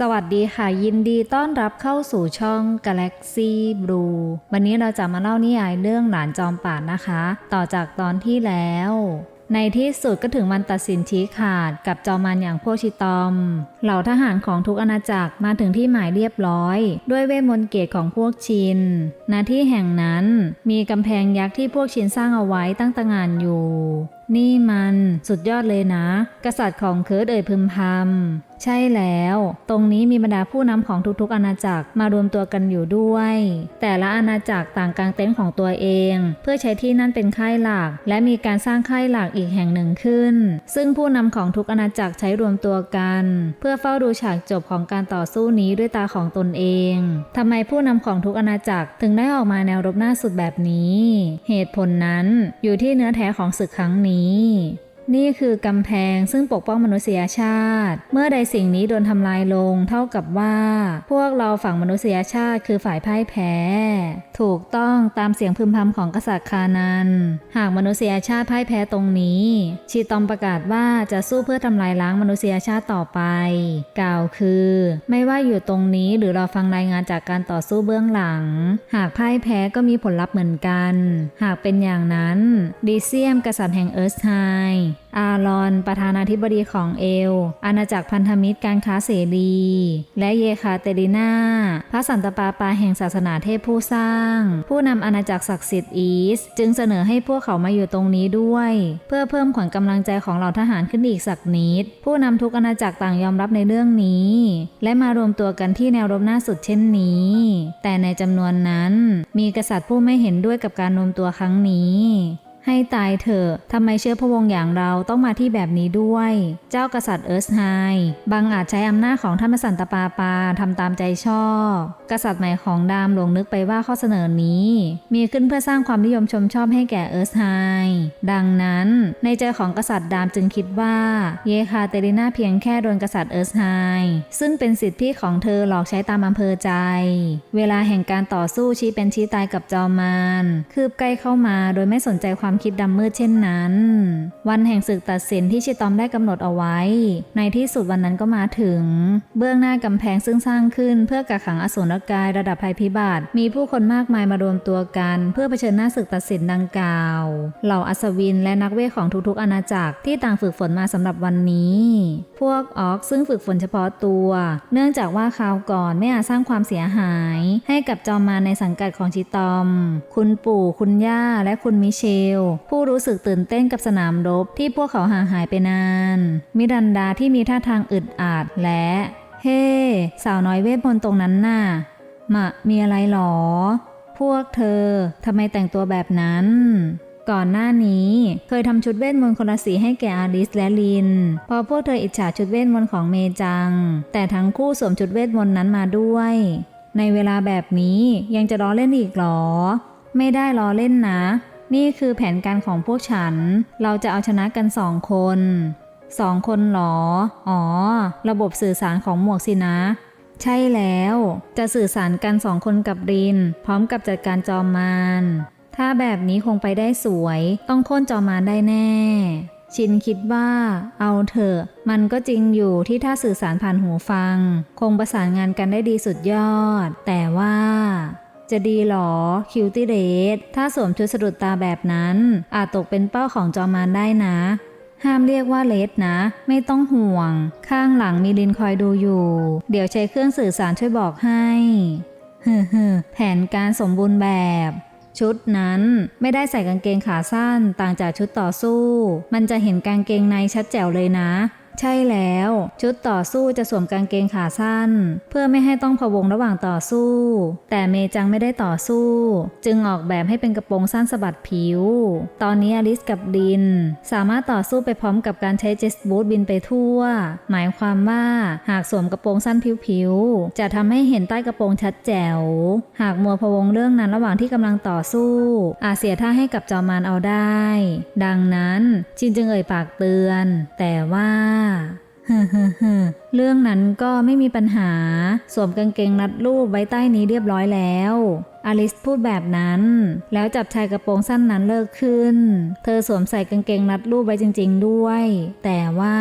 สวัสดีค่ะ ยินดีต้อนรับเข้าสู่ช่อง Galaxy Blue วันนี้เราจะมาเล่านิยายเรื่องหลานจอมป่านนะคะ ต่อจากตอนที่แล้ว ในที่สุดก็ถึงวันตัดสินชี้ขาดกับจอมมารอย่างพวกชิตอม เหล่าทหารของทุกอาณาจักรมาถึงที่หมายเรียบร้อย ด้วยเวทมนต์เกตของพวกชินณที่แห่งนั้นมีกำแพงยักษ์ที่พวกชินสร้างเอาไว้ตั้งตางานอยู่นี่มันสุดยอดเลยนะ กษัตริย์ของเคิร์ดเอ่ยพึมพำ ใช่แล้ว ตรงนี้มีบรรดาผู้นำของทุกๆ อาณาจักรมารวมตัวกันอยู่ด้วย แต่ละอาณาจักรต่างกางเต็นท์ของตัวเอง เพื่อใช้ที่นั่นเป็นค่ายหลัก และมีการสร้างค่ายหลักอีกแห่งหนึ่งขึ้น ซึ่งผู้นำของทุกอาณาจักรใช้รวมตัวกัน เพื่อเฝ้าดูฉากจบของการต่อสู้นี้ด้วยตาของตนเองทำไมผู้นำของทุกอาณาจักรถึงได้ออกมาแนวรบหน้าสุดแบบนี้ เหตุผลนั้นอยู่ที่เนื้อแท้ของศึกครั้งนี้ นี่คือกำแพงซึ่งปกป้องมนุษยชาติ เมื่อใดสิ่งนี้โดนทำลายลง เท่ากับว่า พวกเราฝั่งมนุษยชาติคือฝ่ายพ่ายแพ้ ถูกต้องตามเสียงพึมพำของกษัตริย์คานัน หากมนุษยชาติพ่ายแพ้ตรงนี้ ชีตอมประกาศว่าจะสู้เพื่อทำลายล้างมนุษยชาติต่อไป กล่าวคือ ไม่ว่าอยู่ตรงนี้หรือเราฟังรายงานจากการต่อสู้เบื้องหลัง หากพ่ายแพ้ก็มีผลลัพธ์เหมือนกัน หากเป็นอย่างนั้นดีเซียมกษัตริย์แห่งเอิร์ธไฮ อารอน ประธานาธิบดีของเอล อาณาจักรพันธมิตรการค้าเสรี และเยคาเตรินา พระสันตปาปาแห่งศาสนาเทพผู้สร้าง ผู้นำอาณาจักรศักดิ์สิทธิ์อีส จึงเสนอให้พวกเขามาอยู่ตรงนี้ด้วย เพื่อเพิ่มขวัญกำลังใจของเหล่าทหารขึ้นอีกสักนิด ผู้นำทุกอาณาจักรต่างยอมรับในเรื่องนี้ และมารวมตัวกันที่แนวรบหน้าสุดเช่นนี้ แต่ในจำนวนนั้น มีกษัตริย์ผู้ไม่เห็นด้วยกับการรวมตัวครั้งนี้ ให้ตายเถอะทำไมเชื้อพระวงศ์อย่างเราต้องมาที่แบบนี้ด้วย เจ้ากษัตริย์เอิร์ธไฮบางอาจใช้อำนาจของท่านพระสันตปาปาทำตามใจชอบ กษัตริย์ใหม่ของดามหลงนึกไปว่าข้อเสนอนี้ มีขึ้นเพื่อสร้างความนิยมชมชอบให้แก่เอิร์ธไฮดังนั้นในใจของกษัตริย์ดามจึงคิดว่า เยคาเตรินาเพียงแค่โดนกษัตริย์เอิร์ธไฮซึ่งเป็นสิทธิพี่ของเธอหลอกใช้ตามอำเภอใจ เวลาแห่งการต่อสู้ชี้เป็นชี้ตายกับจอมมารคืบใกล้เข้ามาโดยไม่สนใจความคิดดำมืดเช่นนั้น วันแห่งศึกตัดสินที่ชิตอมได้กำหนดเอาไว้ ในที่สุดวันนั้นก็มาถึง เบื้องหน้ากำแพงซึ่งสร้างขึ้นเพื่อกักขังอสูรกายระดับภัยพิบัติ มีผู้คนมากมายมารวมตัวกัน เพื่อเผชิญหน้าศึกตัดสินดังกล่าว เหล่าอัศวินและนักเวทของทุกๆอาณาจักรที่ต่างฝึกฝนมาสำหรับวันนี้ พวกออกซึ่งฝึกฝนเฉพาะตัว เนื่องจากว่าคราวก่อนไม่อาจสร้างความเสียหาย ให้กับจอมมาในสังกัดของชิตอม คุณปู่ คุณย่า และคุณมิเชลผู้รู้สึกตื่นเต้นกับสนามรบที่พวกเขาห่างหายไปนาน มิรันดาที่มีท่าทางอึดอัดและ เฮ้สาวน้อยเวทมนต์ตรงนั้นน่ะมะมีอะไรหรอ พวกเธอทำไมแต่งตัวแบบนั้น ก่อนหน้านี้เคยทำชุดเวทมนต์คนละสีให้แก่อาริสและลิน พอพวกเธออิจฉาชุดเวทมนต์ของเมจัง แต่ทั้งคู่สวมชุดเวทมนต์นั้นมาด้วย ในเวลาแบบนี้ยังจะล้อเล่นอีกหรอ ไม่ได้ล้อเล่นนะ นี่คือแผนการของพวกฉัน เราจะเอาชนะกันสองคนสองคนหรอ อ๋อ ระบบสื่อสารของหมวกสินะ ใช่แล้ว จะสื่อสารกันสองคนกับริน พร้อมกับจัดการจอมมาร ถ้าแบบนี้คงไปได้สวย ต้องโค่นจอมมารได้แน่ ชินคิดว่า เอาเถอะ มันก็จริงอยู่ที่ถ้าสื่อสารผ่านหูฟัง คงประสานงานกันได้ดีสุดยอด แต่ว่า จะดีหรอ คิวตี้เรดถ้าสวมชุดสะดุดตาแบบนั้น อาจตกเป็นเป้าของจอมารได้นะ ห้ามเรียกว่าเลดนะ ไม่ต้องห่วง ข้างหลังมีลินคอยดูอยู่ เดี๋ยวใช้เครื่องสื่อสารช่วยบอกให้ฮึฮึแผนการสมบูรณ์แบบ ชุดนั้นไม่ได้ใส่กางเกงขาสั้นต่างจากชุดต่อสู้ มันจะเห็นกางเกงในชัดแจ๋วเลยนะ ใช่แล้ว ชุดต่อสู้จะสวมกางเกงขาสั้น เพื่อไม่ให้ต้องพะวงระหว่างต่อสู้ แต่เมจังไม่ได้ต่อสู้ จึงออกแบบให้เป็นกระโปรงสั้นสะบัดผิว ตอนนี้อลิสกับดิน สามารถต่อสู้ไปพร้อมกับการใช้เจสบูทบินไปทั่ว หมายความว่าหากสวมกระโปรงสั้นผิวๆจะทำให้เห็นใต้กระโปรงชัดแจ๋ว หากมัวพะวงเรื่องนั้นระหว่างที่กำลังต่อสู้ อาจเสียท่าให้กับจอมารเอาได้ ดังนั้นชินจึงเอ่ยปากเตือน แต่ว่าฮึฮึฮึเรื่องนั้นก็ไม่มีปัญหา สวมกางเกงรัดรูปไว้ใต้นี้เรียบร้อยแล้ว อลิสพูดแบบนั้น แล้วจับชายกระโปรงสั้นนั้นเลิกขึ้น เธอสวมใส่กางเกงรัดรูปไว้จริง ๆ ด้วย แต่ว่า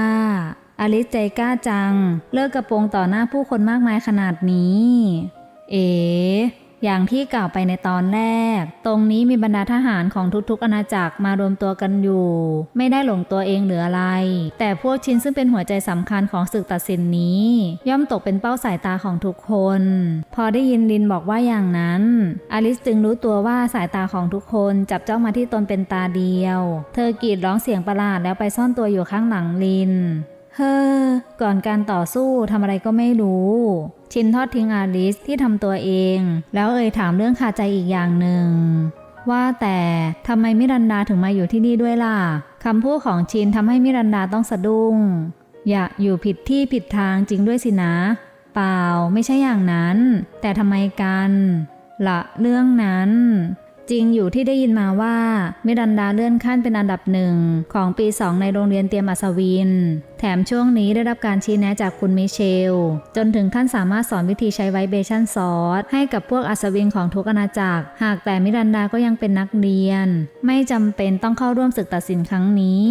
อลิสใจกล้าจัง เลิกกระโปรงต่อหน้าผู้คนมากมายขนาดนี้ เอ๋ อย่างที่กล่าวไปในตอนแรก ตรงนี้มีบรรดาทหารของทุกๆอาณาจักรมารวมตัวกันอยู่ ไม่ได้หลงตัวเองหรืออะไร แต่พวกชินซึ่งเป็นหัวใจสำคัญของศึกตัดสินนี้ ย่อมตกเป็นเป้าสายตาของทุกคน พอได้ยินลินบอกว่าอย่างนั้น อลิสจึงรู้ตัวว่าสายตาของทุกคนจับจ้องมาที่ตนเป็นตาเดียว เธอกรีดร้องเสียงประหลาดแล้วไปซ่อนตัวอยู่ข้างหลังลิน เฮ้อ ก่อนการต่อสู้ทำอะไรก็ไม่รู้ ชินทอดทิ้งอาลิสที่ทำตัวเอง แล้วเอ่ยถามเรื่องคาใจอีกอย่างหนึ่ง ว่าแต่ทำไมมิรันดาถึงมาอยู่ที่นี่ด้วยล่ะคำพูดของชินทำให้มิรันดาต้องสะดุ้ง อย่าอยู่ผิดที่ผิดทางจริงด้วยสินะ เปล่าไม่ใช่อย่างนั้น แต่ทำไมกันละเรื่องนั้น จริงอยู่ที่ได้ยินมาว่า มิรันดาเลื่อนขั้นเป็นอันดับหนึ่งของปีสองในโรงเรียนเตรียมอัศวิน แถมช่วงนี้ได้รับการชี้แนะจากคุณมิเชล จนถึงขั้นสามารถสอนวิธีใช้ไวเบชั่นซอสให้กับพวกอัศวินของทุกอาณาจักร หากแต่มิรันดาก็ยังเป็นนักเรียน ไม่จำเป็นต้องเข้าร่วมศึกตัดสินครั้งนี้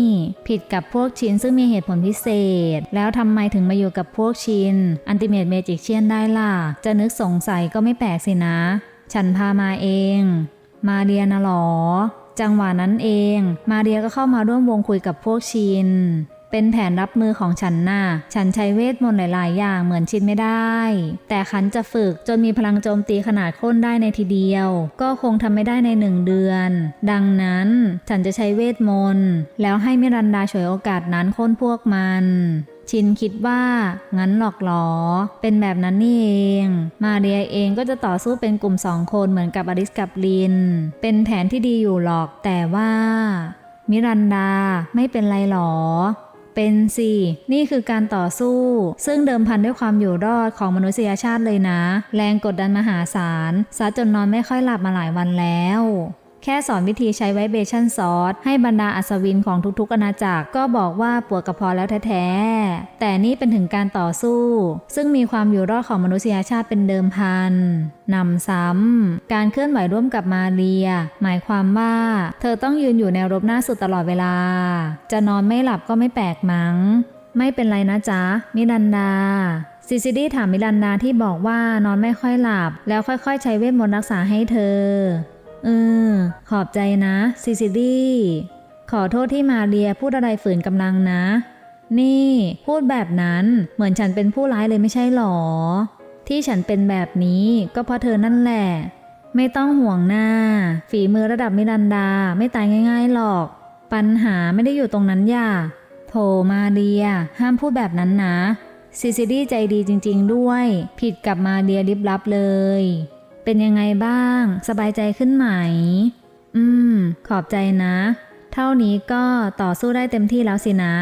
ผิดกับพวกชินซึ่งมีเหตุผลพิเศษ แล้วทำไมถึงมาอยู่กับพวกชินอันติเมตเมจิกเชียนได้ล่ะจะนึกสงสัยก็ไม่แปลกสินะ ฉันพามาเอง มาเรียนะหรอ จังหวะนั้นเอง มาเรียก็เข้ามาร่วมวงคุยกับพวกชิน เป็นแผนรับมือของฉันน่ะ ฉันใช้เวทมนต์หลาย ๆ อย่างเหมือนชินไม่ได้ แต่ขันจะฝึกจนมีพลังโจมตีขนาดโค่นได้ในทีเดียว ก็คงทำไม่ได้ในหนึ่งเดือน ดังนั้นฉันจะใช้เวทมนต์แล้วให้มิรันดาฉวยโอกาสนั้นโค่นพวกมัน ชินคิดว่า งั้นหรอกหรอ เป็นแบบนั้นนี่เอง มาเรียเองก็จะต่อสู้เป็นกลุ่มสองคนเหมือนกับอลิสกับลิน เป็นแผนที่ดีอยู่หรอก แต่ว่า มิรันดาไม่เป็นไรหรอเป็นสินี่คือการต่อสู้ ซึ่งเดิมพันด้วยความอยู่รอดของมนุษยชาติเลยนะ แรงกดดันมหาศาลซะจนนอนไม่ค่อยหลับมาหลายวันแล้ว แค่สอนวิธีใช้ไวเบชั่นซอสให้บรรดาอัศวินของทุกๆอาณาจักรก็บอกว่าปวดกระเพาะแล้วแท้ๆ แต่นี่เป็นถึงการต่อสู้ ซึ่งมีความอยู่รอดของมนุษยชาติเป็นเดิมพันนำซ้ำ การเคลื่อนไหวร่วมกับมาเรีย หมายความว่า เธอต้องยืนอยู่แนวรบหน้าสุดตลอดเวลา จะนอนไม่หลับก็ไม่แปลกมั้ง ไม่เป็นไรนะจ๊ะ มิรันดาซิซิดี้ถามมิรันดาที่บอกว่านอนไม่ค่อยหลับ แล้วค่อยๆ ใช้เวทมนต์รักษาให้เธอ เออ ขอบใจนะซิซิดี้ขอโทษที่มาเรียพูดอะไรฝืนกำลังนะ นี่ พูดแบบนั้นเหมือนฉันเป็นผู้ร้ายเลยไม่ใช่หรอ ที่ฉันเป็นแบบนี้ก็เพราะเธอนั่นแหละ ไม่ต้องห่วงหน้า ฝีมือระดับมิรันดาไม่ตายง่ายๆหรอก ปัญหาไม่ได้อยู่ตรงนั้นอย่าโถมาเดีย ห้ามพูดแบบนั้นนะซิซิดี้ใจดีจริง ๆ ด้วย ผิดกับมาเดียลิบลับเลย เป็นยังไงบ้าง สบายใจขึ้นไหม อืม ขอบใจนะ เท่านี้ก็ต่อสู้ได้เต็มที่แล้วสินะ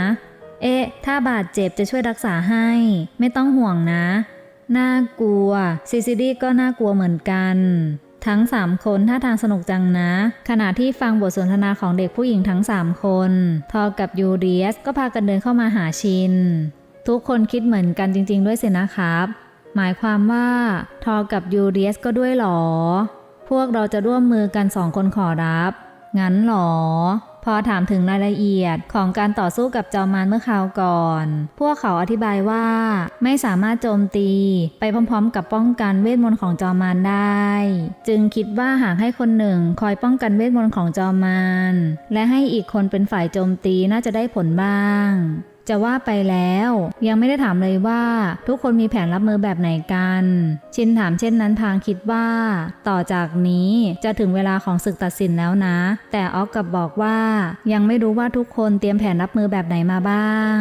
เอ๊ะ ถ้าบาดเจ็บจะช่วยรักษาให้ ไม่ต้องห่วงนะ น่ากลัว ซิซิดี้ก็น่ากลัวเหมือนกัน ทั้ง3คนท่าทางสนุกจังนะ ขณะที่ฟังบทสนทนาของเด็กผู้หญิงทั้ง3คน ทอกับยูเรียสก็พากันเดินเข้ามาหาชิน ทุกคนคิดเหมือนกันจริง ๆ ด้วยสินะครับ หมายความว่า ทอกับยูเรียสก็ด้วยหรอ พวกเราจะร่วมมือกันสองคนขอรับ งั้นหรอ พอถามถึงรายละเอียดของการต่อสู้กับจอมมารเมื่อคราวก่อน พวกเขาอธิบายว่า ไม่สามารถโจมตีไปพร้อมๆ กับป้องกันเวทมนต์ของจอมมารได้ จึงคิดว่าหากให้คนหนึ่งคอยป้องกันเวทมนต์ของจอมมารและให้อีกคนเป็นฝ่ายโจมตีน่าจะได้ผลบ้าง จะว่าไปแล้ว ยังไม่ได้ถามเลยว่าทุกคนมีแผนรับมือแบบไหนกัน ชินถามเช่นนั้นพางคิดว่า ต่อจากนี้จะถึงเวลาของศึกตัดสินแล้วนะ แต่ออกกับบอกว่า ยังไม่รู้ว่าทุกคนเตรียมแผนรับมือแบบไหนมาบ้าง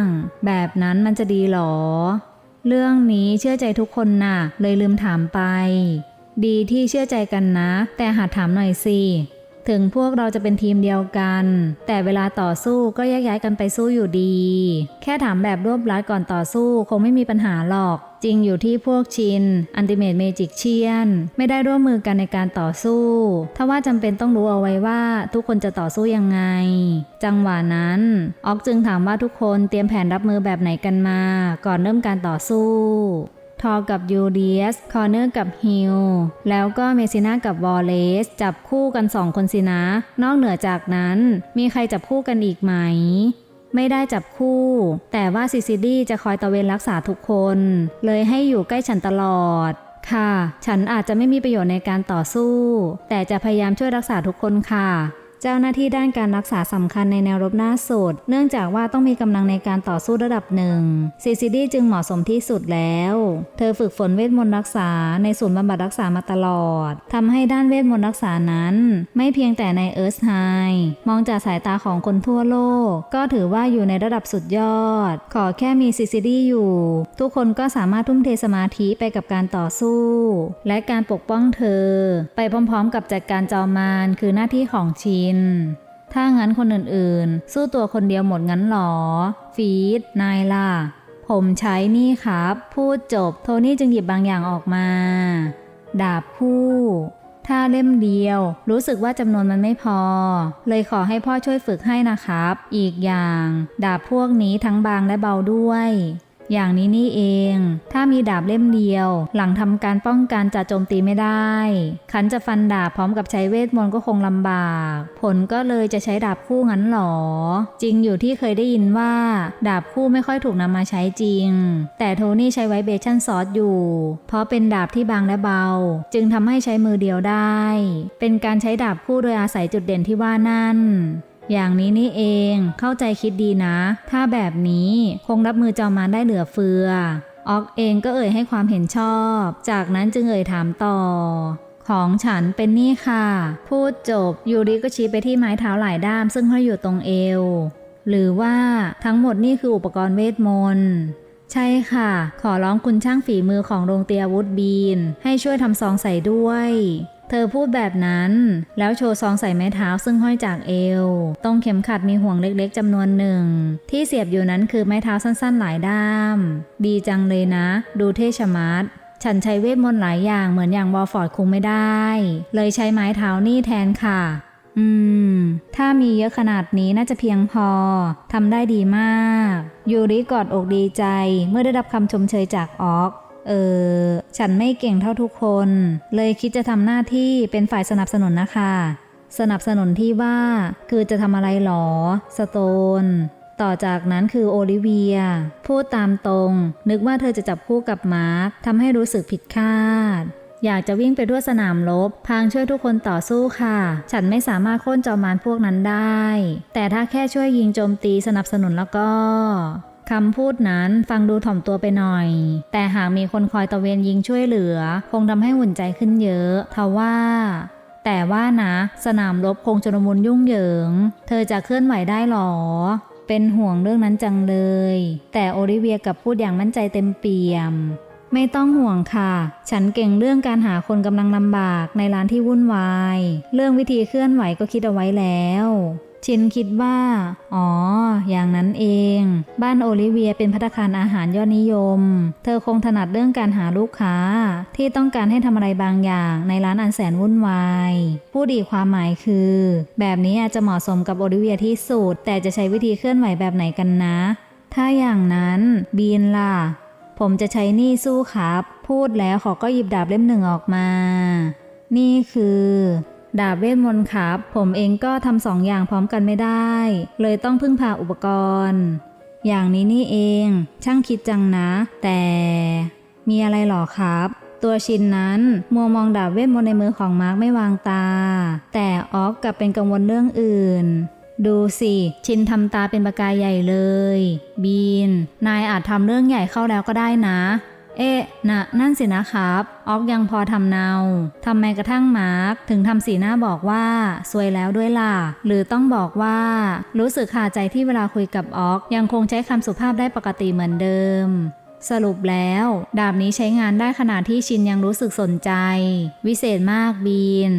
แบบนั้นมันจะดีหรอ เรื่องนี้เชื่อใจทุกคนน่ะ เลยลืมถามไป ดีที่เชื่อใจกันนะ แต่หาถามหน่อยสิ ถึงพวกเราจะเป็นทีมเดียวกัน แต่เวลาต่อสู้ก็แยกย้ายกันไปสู้อยู่ดี แค่ถามแบบรวบรัดก่อนต่อสู้คงไม่มีปัญหาหรอก จริงอยู่ที่พวกชินอันติเมตเมจิกเชียน ไม่ได้ร่วมมือกันในการต่อสู้ถ้าว่าจำเป็นต้องรู้เอาไว้ว่าทุกคนจะต่อสู้ยังไง จังหวะนั้น ออกจึงถามว่าทุกคนเตรียมแผนรับมือแบบไหนกันมา ก่อนเริ่มการต่อสู้ ทอกับยูเดียส คอเนอร์กับฮิล แล้วก็เมซิน่ากับวอลเลส จับคู่กันสองคนสินะ นอกเหนือจากนั้น มีใครจับคู่กันอีกไหม ไม่ได้จับคู่ แต่ว่าซิซิดี้จะคอยตะเวนรักษาทุกคน เลยให้อยู่ใกล้ฉันตลอด ค่ะ ฉันอาจจะไม่มีประโยชน์ในการต่อสู้ แต่จะพยายามช่วยรักษาทุกคนค่ะ เจ้าหน้าที่ด้านการรักษาสำคัญในแนวรบหน้าสุด เนื่องจากว่าต้องมีกำลังในการต่อสู้ระดับหนึ่งซิซิดี้จึงเหมาะสมที่สุดแล้ว เธอฝึกฝนเวทมนต์รักษาในศูนย์บำบัดรักษามาตลอดทำให้ด้านเวทมนต์รักษานั้น ไม่เพียงแต่ในเอิร์ธไฮมองจากสายตาของคนทั่วโลก ก็ถือว่าอยู่ในระดับสุดยอด ขอแค่มีซิซิดี้อยู่ ทุกคนก็สามารถทุ่มเทสมาธิไปกับการต่อสู้ และการปกป้องเธอ ไปพร้อมๆ กับจัดการจอมารคือหน้าที่ของชินถ้างั้นคนอื่นๆ สู้ตัวคนเดียวหมดงั้นหรอ ฟีด นายล่ะ ผมใช้นี่ครับ พูดจบ โทนี่จึงหยิบบางอย่างออกมา ดาบคู่ ถ้าเล่มเดียว รู้สึกว่าจำนวนมันไม่พอ เลยขอให้พ่อช่วยฝึกให้นะครับ อีกอย่าง ดาบพวกนี้ทั้งบางและเบาด้วย อย่างนี้นี่เอง ถ้ามีดาบเล่มเดียว หลังทำการป้องกันจะโจมตีไม่ได้ ขันจะฟันดาบพร้อมกับใช้เวทมนต์ก็คงลำบาก ผลก็เลยจะใช้ดาบคู่งั้นหรอ จริงอยู่ที่เคยได้ยินว่า ดาบคู่ไม่ค่อยถูกนำมาใช้จริง แต่โทนี่ใช้ไว้เบชั่นซอสอยู่ เพราะเป็นดาบที่บางและเบา จึงทำให้ใช้มือเดียวได้ เป็นการใช้ดาบคู่โดยอาศัยจุดเด่นที่ว่านั่น อย่างนี้นี่เองเข้าใจคิดดีนะ ถ้าแบบนี้คงรับมือจอมมารได้เหลือเฟือออกเองก็เอ่ยให้ความเห็นชอบ จากนั้นจึงเอ่ยถามต่อ ของฉันเป็นนี่ค่ะ พูดจบยูริก็ชี้ไปที่ไม้เท้าหลายด้ามซึ่งห้อยอยู่ตรงเอว หรือว่าทั้งหมดนี่คืออุปกรณ์เวทมนต์ใช่ค่ะ ขอร้องคุณช่างฝีมือของโรงเตียวุฒบีน ให้ช่วยทำซองใส่ด้วย เธอพูดแบบนั้น แล้วโชว์ซองใส่ไม้เท้าซึ่งห้อยจากเอว ตรงเข็มขัดมีห่วงเล็กๆจำนวนหนึ่ง ที่เสียบอยู่นั้นคือไม้เท้าสั้นๆหลายด้าม ดีจังเลยนะ ดูเท่ชะมัดฉันใช้เวทมนต์หลายอย่างเหมือนอย่างวอฟอร์ดคงไม่ได้ เลยใช้ไม้เท้านี่แทนค่ะ อืม ถ้ามีเยอะขนาดนี้น่าจะเพียงพอ ทำได้ดีมาก ยูริกอดอกดีใจเมื่อได้รับคำชมเชยจากออก เออฉันไม่เก่งเท่าทุกคน เลยคิดจะทำหน้าที่เป็นฝ่ายสนับสนุนนะคะ สนับสนุนที่ว่าคือจะทำอะไรหรอ สโตน ต่อจากนั้นคือโอลิเวีย พูดตามตรง นึกว่าเธอจะจับคู่กับมาร์คทำให้รู้สึกผิดคาดอยากจะวิ่งไปทั่วสนามรบพางช่วยทุกคนต่อสู้ค่ะ ฉันไม่สามารถโค่นจอมมารพวกนั้นได้ แต่ถ้าแค่ช่วยยิงโจมตีสนับสนุนแล้วก็ คำพูดนั้นฟังดูถ่อมตัวไปหน่อย แต่หากมีคนคอยตะเวนยิงช่วยเหลือ คงทำให้หุ่นใจขึ้นเยอะทว่าแต่ว่านะ สนามรบคงจนมุนยุ่งเหยิง เธอจะเคลื่อนไหวได้หรอ เป็นห่วงเรื่องนั้นจังเลย แต่โอลิเวียกับพูดอย่างมั่นใจเต็มเปี่ยม ไม่ต้องห่วงค่ะ ฉันเก่งเรื่องการหาคนกำลังลำบากในร้านที่วุ่นวาย เรื่องวิธีเคลื่อนไหวก็คิดเอาไว้แล้ว ชินคิดว่า อ๋อ อย่างนั้นเอง บ้านโอลิเวียเป็นพัตตาคารอาหารยอดนิยม เธอคงถนัดเรื่องการหาลูกค้า ที่ต้องการให้ทำอะไรบางอย่างในร้านอันแสนวุ่นวาย ผู้ดีความหมายคือ แบบนี้อาจจะเหมาะสมกับโอลิเวียที่สุด แต่จะใช้วิธีเคลื่อนไหวแบบไหนกันนะ ถ้าอย่างนั้นบีนล่ะ ผมจะใช้นี่สู้ครับ พูดแล้วเขาก็หยิบดาบเล่มหนึ่งออกมา นี่คือ ดาบเวทมนต์ครับ ผมเองก็ทำสองอย่างพร้อมกันไม่ได้ เลยต้องพึ่งพาอุปกรณ์ อย่างนี้นี่เอง ช่างคิดจังนะ แต่มีอะไรหรอครับ ตัวชินนั้นมัวมองดาบเวทมนต์ในมือของมาร์กไม่วางตา แต่ออกกลับเป็นกังวลเรื่องอื่น ดูสิ ชินทำตาเป็นประกายใหญ่เลย บีน นายอาจทำเรื่องใหญ่เข้าแล้วก็ได้นะ เอ๊ะนะนั่นสินะครับ ออกยังพอทำเนาทำไมกระทั่งมาร์คถึงทำสีหน้าบอกว่า สวยแล้วด้วยล่ะ หรือต้องบอกว่า รู้สึกขาใจที่เวลาคุยกับออก ยังคงใช้คำสุภาพได้ปกติเหมือนเดิมสรุปแล้ว ดาบนี้ใช้งานได้ขนาดที่ชินยังรู้สึกสนใจ วิเศษมากบีน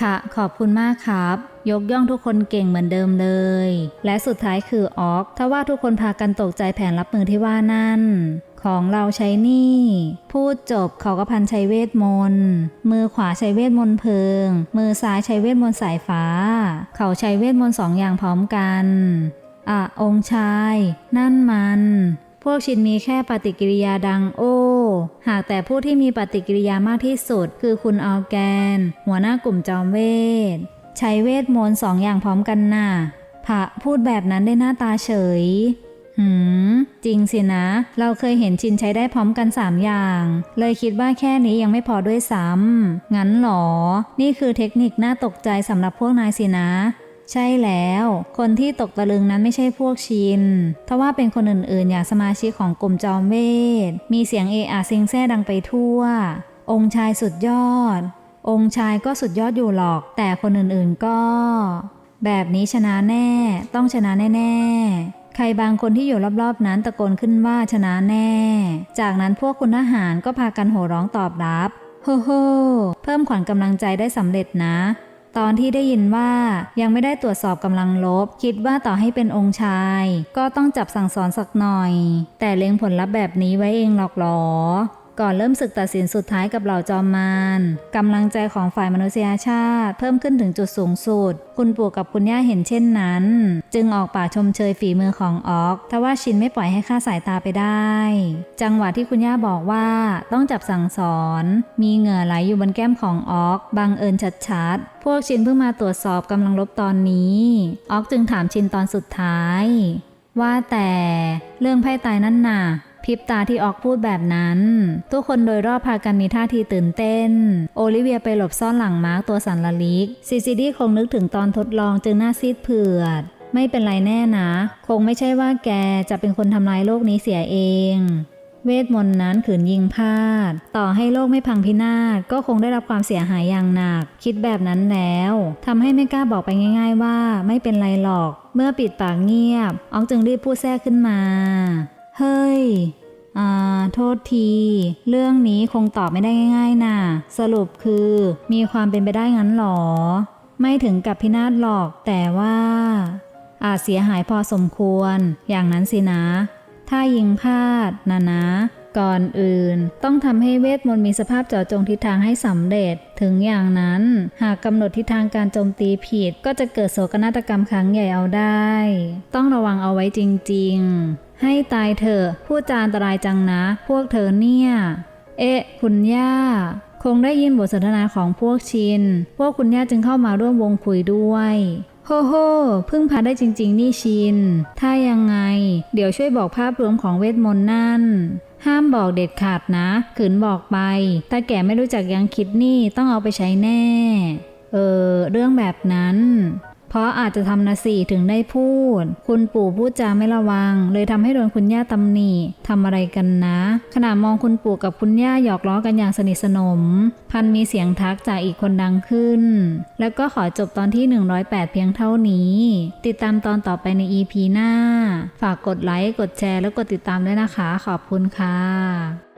ค่ะ ขอบคุณมากครับ ยกย่องทุกคนเก่งเหมือนเดิมเลย และสุดท้ายคือออกถ้าว่าทุกคนพากันตกใจแผนรับมือที่ว่านั่น ของเราใช้นี่ พูดจบเขาก็พันใช้เวทมนต์ มือขวาใช้เวทมนต์เพลิง มือซ้ายใช้เวทมนต์สายฟ้า เขาใช้เวทมนต์สองอย่างพร้อมกัน อะ องค์ชาย นั่นมัน พวกชินมีแค่ปฏิกิริยาดังโอ้หากแต่ผู้ที่มีปฏิกิริยามากที่สุด คือคุณออแกน หัวหน้ากลุ่มจอมเวท ใช้เวทมนต์สองอย่างพร้อมกันน่ะพพระพูดแบบนั้นได้หน้าตาเฉย หืม จริงสินะ เราเคยเห็นชินใช้ได้พร้อมกัน 3 อย่าง เลยคิดว่าแค่นี้ยังไม่พอด้วยซ้ำงั้นหรอ นี่คือเทคนิคน่าตกใจสำหรับพวกนายสินะใช่แล้ว คนที่ตกตะลึงนั้นไม่ใช่พวกชิน ทว่าเป็นคนอื่นๆ อย่างสมาชิกของกลุ่มจอมเวท มีเสียงเออาซิงแซ่ดังไปทั่ว องค์ชายสุดยอด องค์ชายก็สุดยอดอยู่หรอก แต่คนอื่นๆก็ แบบนี้ชนะแน่ ต้องชนะแน่ ๆ ใครบางคนที่อยู่รอบๆนั้นตะโกนขึ้นว่าชนะแน่ จากนั้นพวกคุณทหารก็พากันโห่ร้องตอบรับโฮโฮเพิ่มขวัญกำลังใจได้สำเร็จนะ ตอนที่ได้ยินว่ายังไม่ได้ตรวจสอบกำลังลบ คิดว่าต่อให้เป็นองค์ชาย ก็ต้องจับสั่งสอนสักหน่อย แต่เล็งผลลัพธ์แบบนี้ไว้เองหรอกหรอ ก่อนเริ่มศึกตัดสินสุดท้ายกับเหล่าจอมมารกำลังใจของฝ่ายมนุษยชาติ เพิ่มขึ้นถึงจุดสูงสุด คุณปู่กับคุณย่าเห็นเช่นนั้น จึงออกปากชมเชยฝีมือของออกทว่าชินไม่ปล่อยให้ค่าสายตาไปได้ จังหวะที่คุณย่าบอกว่าต้องจับสั่งสอน มีเหงื่อไหลอยู่บนแก้มของออกบังเอิญชัดๆ พวกชินเพิ่งมาตรวจสอบกำลังลบตอนนี้ออกจึงถามชินตอนสุดท้าย ว่าแต่เรื่องไพ่ตายนั่นน่ะ พริบตาที่ออกพูดแบบนั้น ทุกคนโดยรอบพากันมีท่าทีตื่นเต้น โอลิเวียไปหลบซ่อนหลังมาร์กตัวสันละลิก ซิซิดี้คงนึกถึงตอนทดลองจึงหน้าซีดเผือด ไม่เป็นไรแน่นะ คงไม่ใช่ว่าแกจะเป็นคนทำลายโลกนี้เสียเอง เวทมนต์นั้นขืนยิงพลาด ต่อให้โลกไม่พังพินาศก็คงได้รับความเสียหายอย่างหนัก คิดแบบนั้นแล้วทำให้ไม่กล้าบอกไปง่าย ๆ ว่าไม่เป็นไรหรอก เมื่อปิดปากเงียบอองจึงรีบพูดแทรกขึ้นมา เฮ้ย อ่า โทษที เรื่องนี้คงตอบไม่ได้ง่ายๆน่ะสรุปคือมีความเป็นไปได้งั้นหรอ ไม่ถึงกับพินาศหรอก แต่ว่า อาจเสียหายพอสมควร อย่างนั้นสินะ ถ้ายิงพลาดนะนะก่อนอื่น ต้องทำให้เวทมนต์มีสภาพเจาะจงทิศทางให้สำเร็จ ถึงอย่างนั้น หากกำหนดทิศทางการโจมตีผิด ก็จะเกิดโศกนาฏกรรมครั้งใหญ่เอาได้ ต้องระวังเอาไว้จริง ๆ ให้ตายเถอะพูดจานตรายจังนะ พวกเธอเนี่ย เอ๊ะ คุณย่า คงได้ยินบทสนทนาของพวกชิน พวกคุณย่าจึงเข้ามาร่วมวงคุยด้วยโฮโฮพิ่งพาได้จริง ๆ นี่ชิน ถ้ายังไง เดี๋ยวช่วยบอกภาพรวมของเวทมนต์นั่น ห้ามบอกเด็ดขาดนะ ขืนบอกไป ถ้าแกไม่รู้จักยังคิดนี่ต้องเอาไปใช้แน่ เออ เรื่องแบบนั้น เพราะอาจจะทำนะสิถึงได้พูด คุณปู่พูดจาไม่ระวัง เลยทำให้โดนคุณย่าตำหนิทำอะไรกันนะ ขณะมองคุณปู่กับคุณย่าหยอกล้อกันอย่างสนิทสนม พันมีเสียงทักจากอีกคนดังขึ้น แล้วก็ขอจบตอนที่ 108 เพียงเท่านี้ ติดตามตอนต่อไปใน EP หน้า ฝากกดไลค์ กดแชร์ แล้วกดติดตามด้วยนะคะ ขอบคุณค่ะ